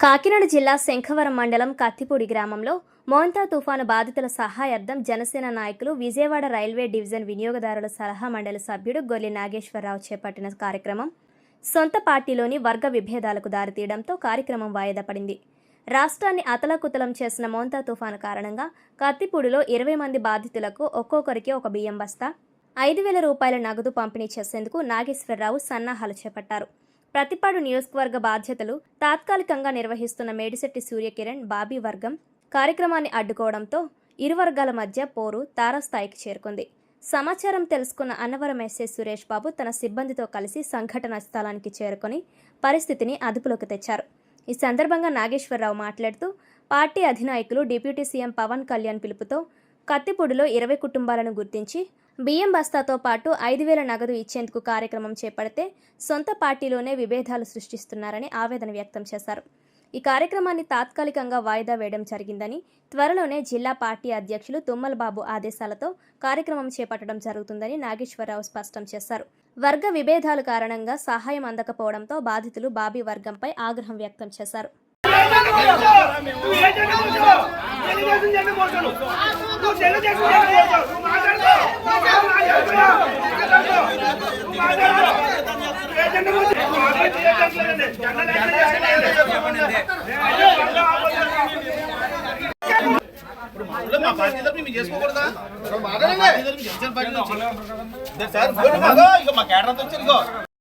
కాకినాడ జిల్లా శంఖవరం మండలం కత్తిపూడి గ్రామంలో మోంతా తుఫాను బాధితుల సహాయార్థం జనసేన నాయకులు విజయవాడ రైల్వే డివిజన్ వినియోగదారుల సలహా మండలి సభ్యుడు గొల్లి నాగేశ్వరరావు చేపట్టిన కార్యక్రమం సొంత పార్టీలోని వర్గ విభేదాలకు దారితీయడంతో కార్యక్రమం వాయిదా పడింది. రాష్ట్రాన్ని అతలకుతలం చేసిన మోంతా తుఫాను కారణంగా కత్తిపూడిలో ఇరవై మంది బాధితులకు ఒక్కొక్కరికి ఒక బియ్యం బస్తా ఐదు వేల రూపాయల నగదు పంపిణీ చేసేందుకు నాగేశ్వరరావు సన్నాహాలు చేపట్టారు. ప్రతిపాడు నియోజకవర్గ బాధ్యతలు తాత్కాలికంగా నిర్వహిస్తున్న మేడిశెట్టి సూర్యకిరణ్ బాబీ వర్గం కార్యక్రమాన్ని అడ్డుకోవడంతో ఇరు వర్గాల మధ్య పోరు తారాస్థాయికి చేరుకుంది. సమాచారం తెలుసుకున్న అన్నవరం ఎస్ఏ సురేష్ బాబు తన సిబ్బందితో కలిసి సంఘటన స్థలానికి చేరుకొని పరిస్థితిని అదుపులోకి తెచ్చారు. ఈ సందర్భంగా నాగేశ్వరరావు మాట్లాడుతూ పార్టీ అధినాయకులు డిప్యూటీ సీఎం పవన్ కళ్యాణ్ పిలుపుతో కత్తిపూడిలో ఇరవై కుటుంబాలను గుర్తించి బియ్యం బస్తాతో పాటు ఐదు వేల నగదు ఇచ్చేందుకు కార్యక్రమం చేపడితే సొంత పార్టీలోనే విభేదాలు సృష్టిస్తున్నారని ఆవేదన వ్యక్తం చేశారు. ఈ కార్యక్రమాన్ని తాత్కాలికంగా వాయిదా వేయడం జరిగిందని త్వరలోనే జిల్లా పార్టీ అధ్యక్షులు తుమ్మల బాబు ఆదేశాలతో కార్యక్రమం చేపట్టడం జరుగుతుందని నాగేశ్వరరావు స్పష్టం చేశారు. వర్గ విభేదాల కారణంగా సహాయం అందకపోవడంతో బాధితులు బాబీ వర్గంపై ఆగ్రహం వ్యక్తం చేశారు. మా పార్టీ తరపున మేము చేసుకోకూడదా? మా పార్టీ జనసేన పార్టీ సార్ ఇక మా అంతా వచ్చారు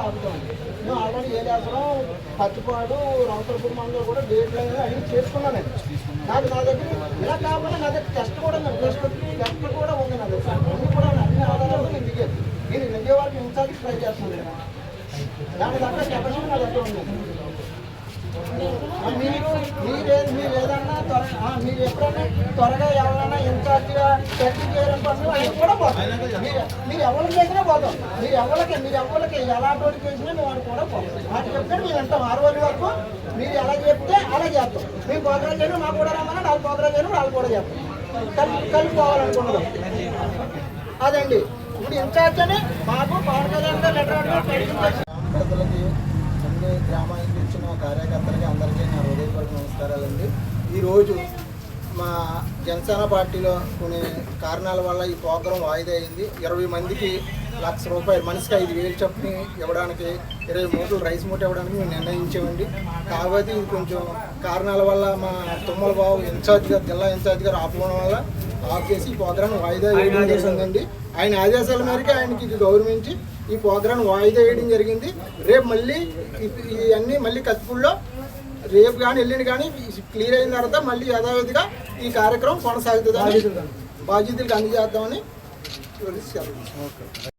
ఆపుతాం మేము ఆల్రెడీ ఏ చేస్తున్నాం పచ్చిపాడు రావుతరపూడి మండలం కూడా డేట్లు అనేది అడిగి చేసుకున్నాను నేను నాకు నా దగ్గర ఇలా కాకుండా నా దగ్గర టెస్ట్ కూడా ఉంది టెస్ట్ టెస్ట్ కూడా ఉంది నా దగ్గర అన్ని కూడా అన్ని ఆధారాలు నేను దిగేది నేను విజయవాడకి ఉంచాలి ట్రై చేస్తున్నాను దాని దగ్గర కెపాసిటీ నా దగ్గర ఉంది మీరు మీరు మీరు ఏదన్నా త్వర మీరు ఎప్పుడన్నా త్వరగా ఎవరన్నా సెటిల్ చేయడం పనులు అవి కూడా పోతాం. మీరు మీరు ఎవరికి చేసినా పోతాం. మీరు ఎవరికి మీరు ఎవరికి ఎలాంటి చేసినా మేము వాడు కూడా పోతాం. వాటి చెప్తే మేము వింటాం ఆరు రోజుల వరకు మీరు ఎలా చెప్తే అలా చేస్తాం. మేము ప్రోగ్రామ్ చేయడం మాకు కూడా రమ్మన్నా నాకు ప్రోగ్రామ్ చేయడం వాళ్ళు కూడా చేస్తాం. కలిపి కలిపి పోవాలనుకున్నాం అదండి. ఇప్పుడు ఇన్ఛార్జ్ అని మాకు పవన్ కళ్యాణ్ గారు లెటర్ ప్రజలకి అన్ని గ్రామానికి ఇచ్చిన కార్యకర్తలకి అందరికీ నా హృదయపూర్వక నమస్కారాలండి. ఈరోజు మా జనసేన పార్టీలో కొన్ని కారణాల వల్ల ఈ ప్రోగ్రాం వాయిదా అయింది. ఇరవై మందికి లక్ష రూపాయలు మనిషికి ఐదు వేలు చొప్పున ఇవ్వడానికి ఇరవై మూటలు రైస్ మూట ఇవ్వడానికి మేము నిర్ణయించామండి. కాబట్టి ఇది కొంచెం కారణాల వల్ల మా తుమ్మల బాబు ఇన్ఛార్జ్ గారు జిల్లా ఇన్ఛార్జ్ గారు ఆపడం వల్ల ఆఫ్ చేసి ఈ ప్రోగ్రాం వాయిదా వేయడం జరిగిందండి. ఆయన ఆదేశాల మేరకు ఆయనకి ఇది గౌరవించి ఈ ప్రోగ్రాం వాయిదా వేయడం జరిగింది. రేపు మళ్ళీ ఇవన్నీ మళ్ళీ కత్తిపూడిలో రేపు కానీ ఎల్లుండి కానీ క్లియర్ అయిన తర్వాత మళ్ళీ యథావిధిగా ఈ కార్యక్రమం కొనసాగుతుందని బాధ్యతలకు అందజేద్దామని వివరిస్తాను.